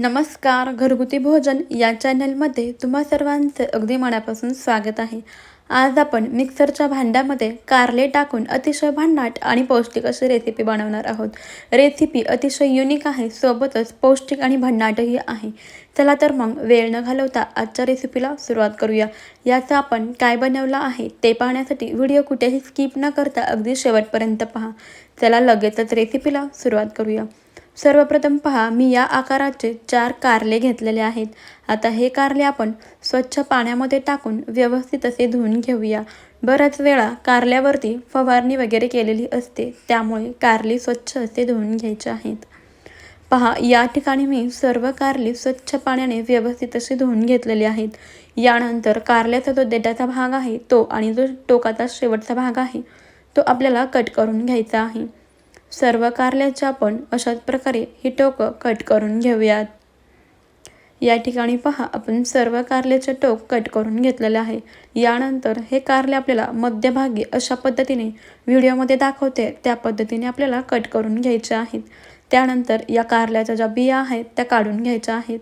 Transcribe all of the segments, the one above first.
नमस्कार घरगुती भोजन या चॅनलमध्ये तुम्हा सर्वांचं अगदी मनापासून स्वागत आहे. आज आपण मिक्सरच्या भांड्यामध्ये कारले टाकून अतिशय भांडाट आणि पौष्टिक अशी रेसिपी बनवणार आहोत. रेसिपी अतिशय युनिक आहे सोबतच पौष्टिक आणि भन्नाटही आहे. चला तर मग वेळ न घालवता आजच्या रेसिपीला सुरुवात करूया. याचं आपण काय बनवलं आहे ते पाहण्यासाठी व्हिडिओ कुठेही स्किप न करता अगदी शेवटपर्यंत पहा. चला लगेचच रेसिपीला सुरुवात करूया. सर्वप्रथम पहा मी या आकाराचे चार कारले घेतलेले आहेत. आता हे कारले आपण स्वच्छ पाण्यामध्ये टाकून व्यवस्थित असे धुवून घेऊया. बऱ्याच वेळा कारल्यावरती फवारणी वगैरे केलेली असते त्यामुळे कारली स्वच्छ असे धुवून घ्यायचे आहेत. पहा या ठिकाणी मी सर्व कारली स्वच्छ पाण्याने व्यवस्थित असे धुवून घेतलेले आहेत. यानंतर कारल्याचा जो देठाचा भाग आहे तो आणि जो टोकाचा शेवटचा भाग आहे तो आपल्याला कट करून घ्यायचा आहे. सर्व कारल्याचे आपण अशाच प्रकारे ही टोकं कट करून घेऊयात. या ठिकाणी पहा आपण सर्व कारल्याचे टोक कट करून घेतलेले आहे. यानंतर हे कारले आपल्याला मध्यभागी अशा पद्धतीने व्हिडिओमध्ये दाखवते त्या पद्धतीने आपल्याला कट करून घ्यायचे आहेत. त्यानंतर या कारल्याच्या ज्या बिया आहेत त्या काढून घ्यायच्या आहेत.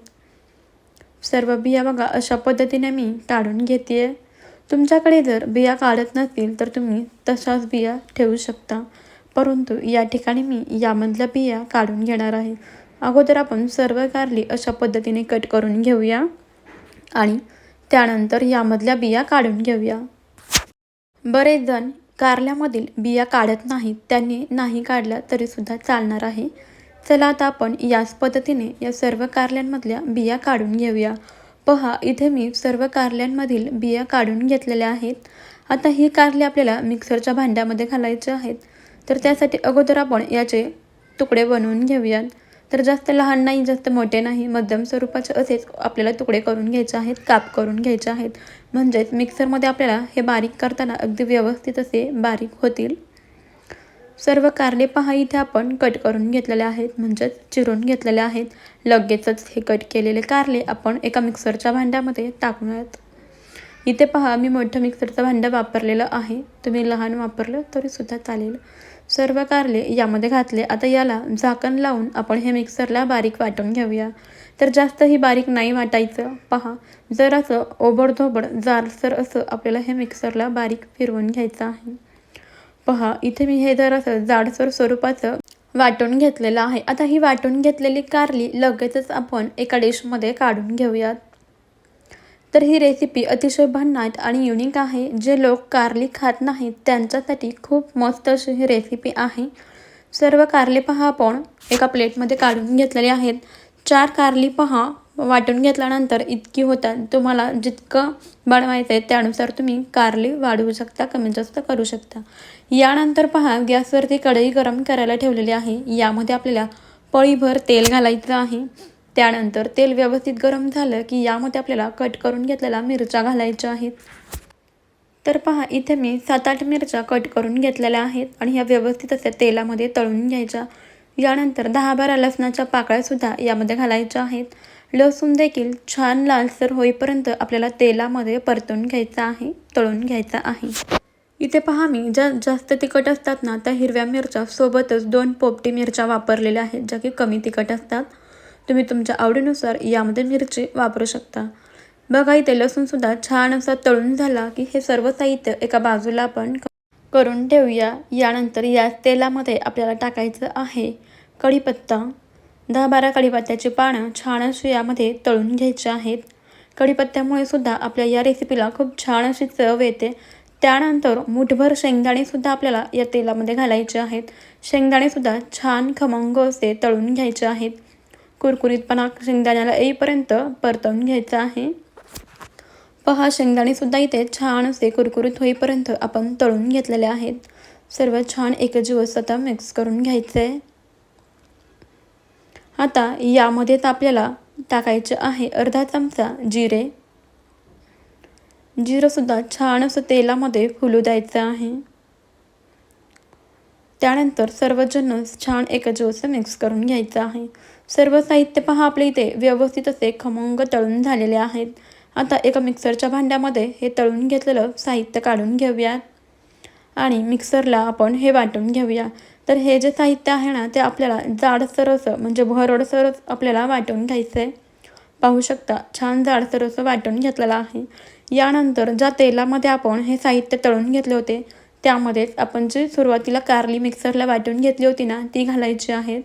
सर्व बिया बघा अशा पद्धतीने मी काढून घेते तुमच्याकडे जर बिया काढत नसतील तर तुम्ही तशाच बिया ठेवू शकता. परंतु या ठिकाणी मी यामधल्या बिया काढून घेणार आहे. अगोदर आपण सर्व कारली अशा पद्धतीने कट करून घेऊया आणि त्यानंतर यामधल्या बिया काढून घेऊया. बरेच जण कारल्यामधील बिया काढत नाहीत. त्यांनी नाही काढल्या तरीसुद्धा चालणार आहे. चला आता आपण याच पद्धतीने या सर्व कारल्यांमधल्या बिया काढून घेऊया. पहा इथे मी सर्व कारल्यांमधील बिया काढून घेतलेल्या आहेत. आता ही कारले आपल्याला मिक्सरच्या भांड्यामध्ये घालायचे आहेत. तर त्यासाठी अगोदर आपण याचे तुकडे बनवून घेऊयात. तर जास्त लहान नाही जास्त मोठे नाही मध्यम स्वरूपाचे असेच आपल्याला तुकडे करून घ्यायचे आहेत काप करून घ्यायचे आहेत. म्हणजेच मिक्सरमध्ये आपल्याला हे बारीक करताना अगदी व्यवस्थित असे बारीक होतील. सर्व कारले पहा इथे आपण कट करून घेतलेले आहेत म्हणजेच चिरून घेतलेले आहेत. लगेचच हे कट केलेले कारले आपण एका मिक्सरच्या भांड्यामध्ये टाकूयात. इथे पहा मी मोठं मिक्सरचं भांडं वापरलेलं आहे. तुम्ही लहान वापरलं तरीसुद्धा चालेल. सर्व कारले यामध्ये घातले. आता याला झाकण लावून आपण हे मिक्सरला बारीक वाटून घेऊया. तर जास्तही बारीक नाही वाटायचं. पहा जरासं ओबडधोबड जारसर असं आपल्याला हे मिक्सरला बारीक फिरवून घ्यायचं आहे. पहा इथे मी हे जरासं जाडसर स्वरूपाचं वाटून घेतलेलं आहे. आता ही वाटून घेतलेली कारली लगेचच आपण एका डिशमध्ये काढून घेऊयात. तर ही रेसिपी अतिशय भन्नाट आणि युनिक आहे. जे लोक कारली खात नाहीत त्यांच्यासाठी खूप मस्त अशी ही रेसिपी आहे. सर्व कारले पहा आपण. एका प्लेटमध्ये काढून घेतलेले आहेत. चार कारली पहा वाटून घेतल्यानंतर इतकी होतात. तुम्हाला जितकं बनवायचं आहे त्यानुसार तुम्ही कारली वाढवू शकता कमी जास्त करू शकता. यानंतर पहा गॅसवरती कढई गरम करायला ठेवलेली आहे. यामध्ये आपल्याला पळीभर तेल घालायचं आहे. त्यानंतर तेल व्यवस्थित गरम झालं की यामध्ये आपल्याला कट करून घेतलेल्या मिरच्या घालायच्या आहेत. तर पहा इथे मी सात आठ मिरच्या कट करून घेतलेल्या आहेत आणि ह्या व्यवस्थित अशा तेलामध्ये तळून घ्यायच्या. यानंतर दहा बारा लसणाच्या पाकळ्यासुद्धा यामध्ये घालायच्या आहेत. लसूण देखील छान लालसर होईपर्यंत आपल्याला तेलामध्ये परतून घ्यायचा आहे तळून घ्यायचा आहे. इथे पहा मी ज्या जास्त तिखट असतात ना त्या हिरव्या मिरच्या सोबतच दोन पोपटी मिरच्या वापरलेल्या आहेत ज्या की कमी तिखट असतात. तुम्ही तुमच्या आवडीनुसार यामध्ये मिरची वापरू शकता. बघा इथे लसूणसुद्धा छान असा तळून झाला की हे सर्व साहित्य एका बाजूला आपण करून ठेवूया. यानंतर या तेलामध्ये आपल्याला टाकायचं आहे कढीपत्ता. दहा बारा कढीपत्त्याची पानं छान अशी यामध्ये तळून घ्यायची आहेत. कढीपत्त्यामुळे सुद्धा आपल्या या रेसिपीला खूप छान अशी चव येते. त्यानंतर मुठभर शेंगदाणेसुद्धा आपल्याला या तेलामध्ये घालायचे आहेत. शेंगदाणेसुद्धा छान खमंग असे तळून घ्यायचे आहेत. कुरकुरीतपणा शेंगदाण्याला येईपर्यंत परतवून घ्यायचं आहे. पहा शेंगदाणेसुद्धा इथे छान असे कुरकुरीत होईपर्यंत आपण तळून घेतलेले आहेत. सर्व छान एकजीव आता मिक्स करून घ्यायचं. आहे आता यामध्येच आपल्याला टाकायचे आहे अर्धा चमचा जिरे. जिरंसुद्धा छान असं तेलामध्ये फुलू द्यायचं आहे. त्यानंतर सर्वजण छान एकजीव मिक्स करून घ्यायचं आहे. सर्व साहित्य पहा आपल्या इथे. व्यवस्थित असे खमंग तळून झालेले आहेत. आता एका मिक्सरच्या भांड्यामध्ये हे तळून घेतलेलं साहित्य काढून घेऊया आणि मिक्सरला आपण हे वाटून घेऊया. तर हे जे साहित्य आहे ना ते आपल्याला जाडसर असं म्हणजे भरडसरच आपल्याला वाटून घ्यायचं आहे पाहू शकता छान जाडसर असं वाटून घेतलेलं आहे. यानंतर ज्या तेलामध्ये आपण हे साहित्य तळून घेतले होते त्यामध्येच आपण जी सुरुवातीला कारली मिक्सरला वाटून घेतली होती ना ती घालायची आहेत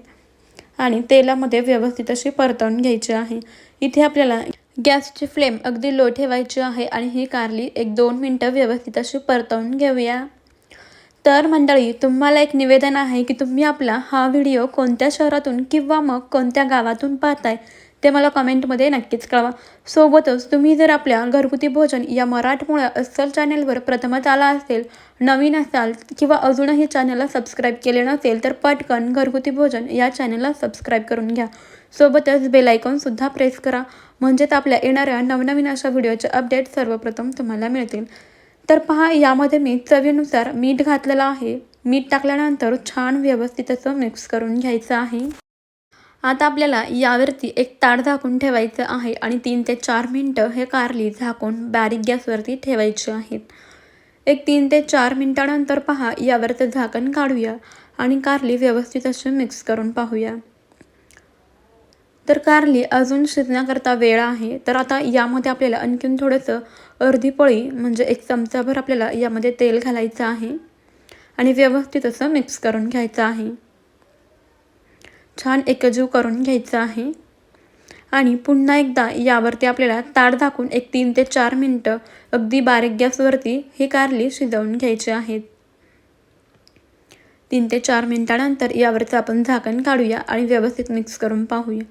आणि तेलामध्ये व्यवस्थित अशी परतवून घ्यायची आहे. इथे आपल्याला गॅसची फ्लेम अगदी लो ठेवायची आहे आणि ही कारली एक दोन मिनटं व्यवस्थित अशी परतवून घेऊया. तर मंडळी तुम्हाला एक निवेदन आहे की तुम्ही आपला हा व्हिडिओ कोणत्या शहरातून किंवा मग कोणत्या गावातून पाहताय? ते मला कमेंटमध्ये नक्कीच कळवा. सोबतच तुम्ही जर आपल्या घरगुती भोजन या मराठमोळ्या अस्सल चॅनेलवर प्रथमच आला असेल नवीन असाल किंवा अजूनही चॅनलला सबस्क्राईब केले नसेल तर पटकन घरगुती भोजन या चॅनलला सबस्क्राईब करून घ्या. सोबतच बेलायकॉनसुद्धा प्रेस करा. म्हणजेच आपल्या येणाऱ्या नवनवीन अशा व्हिडिओचे अपडेट सर्वप्रथम तुम्हाला मिळतील. तर पहा यामध्ये मी चवीनुसार मीठ घातलेलं आहे. मीठ टाकल्यानंतर छान व्यवस्थित असं मिक्स करून घ्यायचं आहे. आता आपल्याला यावरती एक ताट झाकून ठेवायचं आहे आणि तीन ते चार मिनटं हे कारली झाकून बारीक गॅसवरती ठेवायची आहेत. एक तीन ते चार मिनटानंतर पहा यावरचं झाकण काढूया आणि कारली व्यवस्थित अशी मिक्स करून पाहूया. तर कारली अजून शिजण्याकरता वेळ आहे तर आता यामध्ये आपल्याला आणखीन थोडंसं अर्धी पळी म्हणजे एक चमचाभर आपल्याला यामध्ये तेल घालायचं आहे आणि व्यवस्थित असं मिक्स करून घ्यायचं आहे. छान एकजीव करून घ्यायचं आहे. आणि पुन्हा एकदा यावरती आपल्याला ताड दाखवून एक तीन ते चार मिनटं अगदी बारीक गॅसवरती हे कारली शिजवून घ्यायची आहेत. तीन ते चार मिनटानंतर यावरचं आपण झाकण काढूया आणि व्यवस्थित मिक्स करून पाहूया.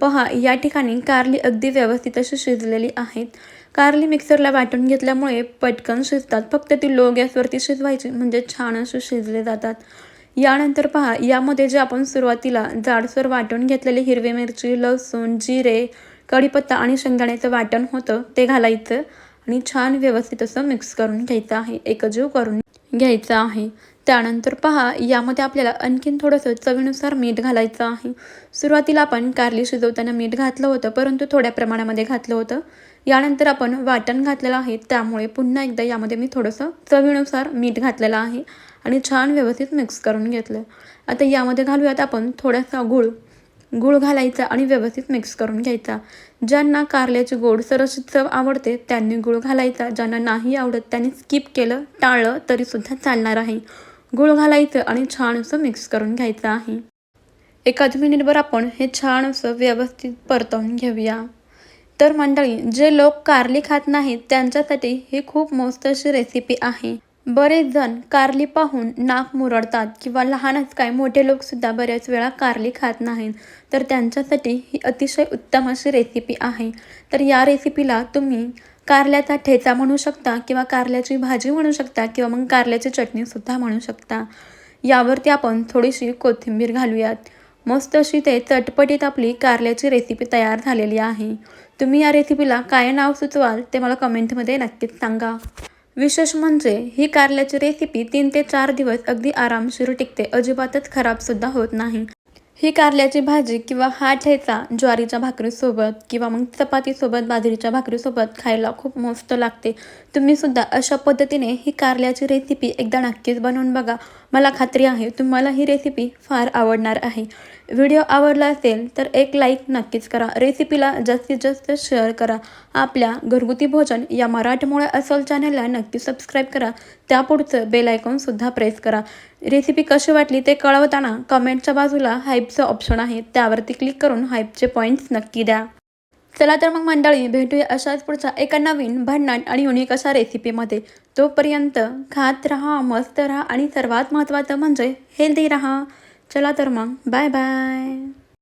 पहा या ठिकाणी कारली अगदी व्यवस्थित अशी शिजलेली आहेत. कारली मिक्सरला वाटून घेतल्यामुळे पटकन शिजतात. फक्त ती लो गॅसवरती शिजवायची म्हणजे छान असे शिजले जातात. यानंतर पहा यामध्ये जे आपण सुरुवातीला जाडसर वाटून घेतलेली हिरवी मिरची लसूण जिरे कढीपत्ता आणि शेंगदाण्याचं वाटण होतं ते घालायचं आणि छान व्यवस्थित असं मिक्स करून घ्यायचं आहे एकजीव करून घ्यायचं आहे. त्यानंतर पहा यामध्ये आपल्याला आणखीन थोडंसं चवीनुसार मीठ घालायचं आहे. सुरुवातीला आपण कारली शिजवताना मीठ घातलं होतं परंतु थोड्या प्रमाणामध्ये घातलं होतं. यानंतर आपण वाटण घातलेलं आहे त्यामुळे पुन्हा एकदा यामध्ये मी थोडंसं चवीनुसार मीठ घातलेलं आहे. आणि छान व्यवस्थित मिक्स करून घेतलं. आता यामध्ये घालूयात आपण थोडासा गूळ. गूळ घालायचा आणि व्यवस्थित मिक्स करून घ्यायचा. ज्यांना कारल्याची गोडसर अशी चव आवडते त्यांनी गूळ घालायचा. ज्यांना नाही आवडत त्यांनी स्किप केलं टाळलं तरीसुद्धा चालणार आहे. गूळ घालायचं आणि छान असं मिक्स करून घ्यायचं आहे. एखाद मिनिटभर आपण हे छान असं व्यवस्थित परतवून घेऊया. तर मंडळी जे लोक कारली खात नाहीत त्यांच्यासाठी ही खूप मस्त अशी रेसिपी आहे. बरेच जण कारली पाहून नाक मुरडतात किंवा लहानच काय मोठे लोकसुद्धा बऱ्याच वेळा कारली खात नाहीत. तर त्यांच्यासाठी ही अतिशय उत्तम अशी रेसिपी आहे. तर या रेसिपीला तुम्ही कारल्याचा ठेचा म्हणू शकता किंवा कारल्याची भाजी म्हणू शकता किंवा मग कारल्याची चटणीसुद्धा म्हणू शकता. यावरती आपण थोडीशी कोथिंबीर घालूयात. मस्त अशी ते चटपटीत आपली कारल्याची रेसिपी तयार झालेली आहे. तुम्ही या रेसिपीला काय नाव सुचवाल ते मला कमेंटमध्ये नक्कीच सांगा. विशेष म्हणजे ही कारल्याची रेसिपी तीन ते चार दिवस अगदी आरामशीर टिकते. अजिबातच खराबसुद्धा होत नाही. ही कारल्याची भाजी किंवा हा ठेचा ज्वारीच्या भाकरीसोबत किंवा मग चपातीसोबत बाजरीच्या भाकरीसोबत खायला खूप मस्त लागते. तुम्हीसुद्धा अशा पद्धतीने ही कारल्याची रेसिपी एकदा नक्कीच बनवून बघा. मला खात्री आहे तुम्हाला ही रेसिपी फार आवडणार आहे. व्हिडिओ आवडला असेल तर एक लाईक नक्कीच करा. रेसिपीला जास्तीत जास्त शेअर करा. आपल्या घरगुती भोजन या मराठमोळ्या असल चॅनलला नक्की सबस्क्राईब करा. त्यापुढचं बेल आयकॉनसुद्धा प्रेस करा. रेसिपी कशी वाटली ते कळवताना कमेंटच्या बाजूला हाईपचं ऑप्शन आहे. त्यावरती क्लिक करून हाईपचे पॉईंट्स नक्की द्या. चला तर मग मंडळी भेटूया अशाच पुढचा एका नवीन भन्नाट आणि युनिक अशा रेसिपीमध्ये तोपर्यंत खात राहा मस्त राहा आणि सर्वात महत्त्वाचं म्हणजे हेल्दी राहा. चला तर मग. Bye bye